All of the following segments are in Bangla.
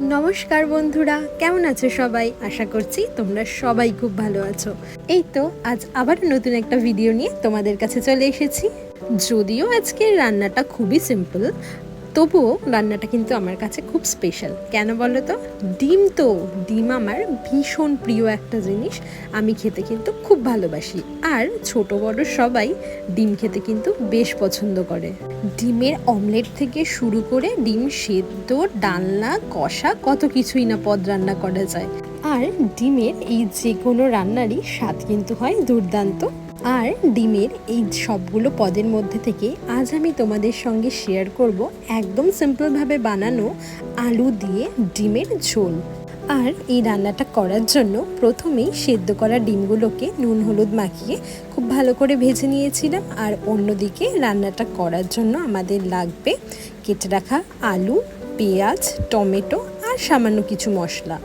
নমস্কার বন্ধুরা, কেমন আছো সবাই? আশা করছি তোমরা সবাই খুব ভালো আছো। এই তো, আজ আবার নতুন একটা ভিডিও নিয়ে তোমাদের কাছে চলে এসেছি। যদিও আজকের রান্নাটা খুবই সিম্পল তবুও রান্নাটা কিন্তু আমার কাছে খুব স্পেশাল কেন বলো তো? ডিম তো, ডিম আমার ভীষণ প্রিয় একটা জিনিস। আমি খেতে কিন্তু খুব ভালোবাসি। আর ছোট বড় সবাই ডিম খেতে কিন্তু বেশ পছন্দ করে। ডিমের অমলেট থেকে শুরু করে ডিম সেদ্ধ, ডালনা, কষা কত কিছুই না পদ রান্না করা যায়। আর ডিমের এই যে কোনো রান্নারই স্বাদ কিন্তু হয় দুর্দান্ত। আর ডিমের এই সবগুলো পদের মধ্যে থেকে আজ আমি তোমাদের সঙ্গে শেয়ার করব একদম সিম্পলভাবে বানানো আলু দিয়ে ডিমের ঝোল। আর এই রান্নাটা করার জন্য প্রথমেই সেদ্ধ করা ডিমগুলোকে নুন হলুদ মাখিয়ে খুব ভালো করে ভেজে নিয়েছিলাম আর অন্যদিকে রান্নাটা করার জন্য আমাদের লাগবে কেটে রাখা আলু, পেঁয়াজ, টমেটো আর সামান্য কিছু মশলা।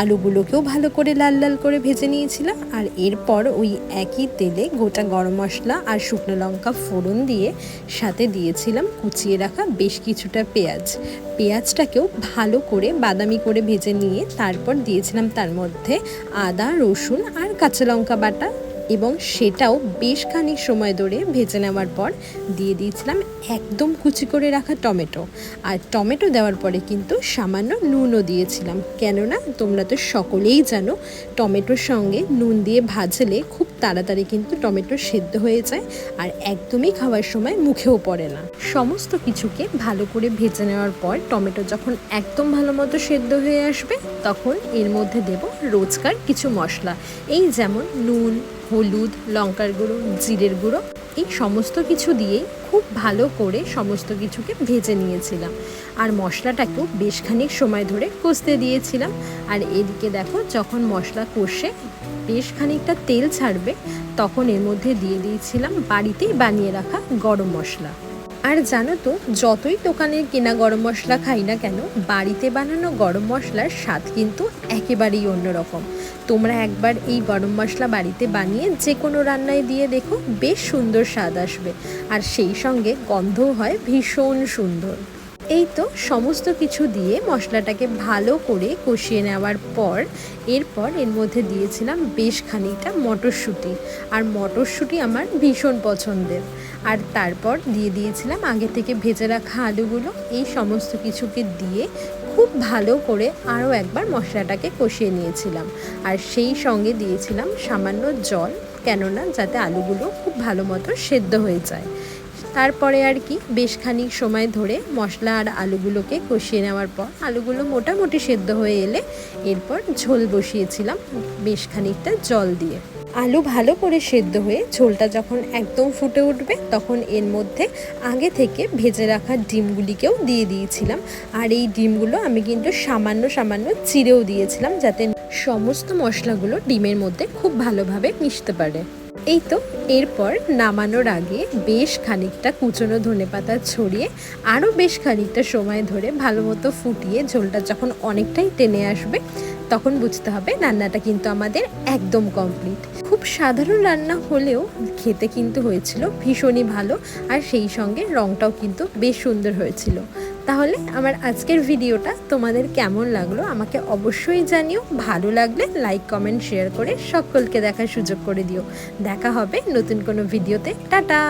আলুগুলোকেও ভালো করে লাল লাল করে ভেজে নিয়েছিলাম আর এরপর ওই একই তেলে গোটা গরম মশলা আর শুকনো লঙ্কা ফোড়ন দিয়ে সাথে দিয়েছিলাম কুচিয়ে রাখা বেশ কিছুটা পেঁয়াজ। পেঁয়াজটাকেও ভালো করে বাদামি করে ভেজে নিয়ে তারপর দিয়েছিলাম তার মধ্যে আদা, রসুন আর কাঁচা লঙ্কা বাটা এবং সেটাও বেশ খানিক সময় ধরে ভেজে নেওয়ার পর দিয়ে দিয়েছিলাম একদম কুচি করে রাখা টমেটো। আর টমেটো দেওয়ার পরে কিন্তু সামান্য নুনও দিয়েছিলাম। কেননা তোমরা তো সকলেই জানো, টমেটোর সঙ্গে নুন দিয়ে ভাজলে খুব তাড়াতাড়ি কিন্তু টমেটো সেদ্ধ হয়ে যায় আর একদমই খাওয়ার সময় মুখেও পড়ে না। সমস্ত কিছুকে ভালো করে ভেজে নেওয়ার পর টমেটো যখন একদম ভালো মতো সেদ্ধ হয়ে আসবে, তখন এর মধ্যে দেব রোজকার কিছু মশলা। এই যেমন নুন হলুদ, লঙ্কার গুঁড়ো, জিরের গুঁড়ো, এই সমস্ত কিছু দিয়েই খুব ভালো করে সমস্ত কিছুকে ভেজে নিয়েছিলাম। আর মশলাটাকেও বেশ খানিক সময় ধরে কষতে দিয়েছিলাম। আর এদিকে দেখো, যখন মশলা কষে বেশ খানিকটা তেল ছাড়বে, তখন এর মধ্যে দিয়ে দিয়েছিলাম বাড়িতেই বানিয়ে রাখা গরম মশলা। আর জানো তো, যতই দোকানের কেনা গরম মশলা খাই না কেন, বাড়িতে বানানো গরম মশলার স্বাদ কিন্তু একেবারেই অন্যরকম। তোমরা একবার এই গরম মশলা বাড়িতে বানিয়ে যে কোনো রান্নায় দিয়ে দেখো, বেশ সুন্দর স্বাদ আসবে। আর সেই সঙ্গে গন্ধও হয় ভীষণ সুন্দর। এই তো সমস্ত কিছু দিয়ে মশলাটাকে ভালো করে কষিয়ে নেওয়ার পর, এরপর এর মধ্যে দিয়েছিলাম বেশ খানিকটা মটরশুঁটি। আর মটরশুঁটি আমার ভীষণ পছন্দের। আর তারপর দিয়ে দিয়েছিলাম আগে থেকে ভেজে রাখা আলুগুলো। এই সমস্ত কিছুকে দিয়ে খুব ভালো করে আরও একবার মশলাটাকে কষিয়ে নিয়েছিলাম। আর সেই সঙ্গে দিয়েছিলাম সামান্য জল, কেননা যাতে আলুগুলো খুব ভালো মতো সেদ্ধ হয়ে যায়। তারপরে আর কি বেশ খানিক সময় ধরে মশলা আর আলুগুলোকে কষিয়ে নেওয়ার পর আলুগুলো মোটামুটি সেদ্ধ হয়ে এলে এরপর ঝোল বসিয়েছিলাম বেশ খানিকটা জল দিয়ে। আলু ভালো করে সেদ্ধ হয়ে ঝোলটা যখন একদম ফুটে উঠবে তখন এর মধ্যে আগে থেকে ভেজে রাখা ডিমগুলিকেও দিয়ে দিয়েছিলাম। আর এই ডিমগুলো আমি কিন্তু সামান্য সামান্য চিড়েও দিয়েছিলাম যাতে সমস্ত মশলাগুলো ডিমের মধ্যে খুব ভালোভাবে মিশতে পারে। এই তো, এরপর নামানোর আগে বেশ খানিকটা কুচনো ধনে পাতা ছড়িয়ে আরও বেশ খানিকটা সময় ধরে ভালো মতো ফুটিয়ে ঝোলটা যখন অনেকটাই টেনে আসবে, তখন বুঝতে হবে রান্নাটা কিন্তু আমাদের একদম কমপ্লিট খুব সাধারণ রান্না হলেও খেতে কিন্তু হয়েছিল ভীষণই ভালো, আর সেই সঙ্গে রঙটাও কিন্তু বেশ সুন্দর হয়েছিল। তাহলে আমার আজকের ভিডিওটা তোমাদের কেমন লাগল আমাকে অবশ্যই জানিও। ভালো লাগলে লাইক কমেন্ট শেয়ার করে সকলকে দেখার সুযোগ করে দিও। দেখা হবে নতুন কোনো ভিডিওতে। টাটা!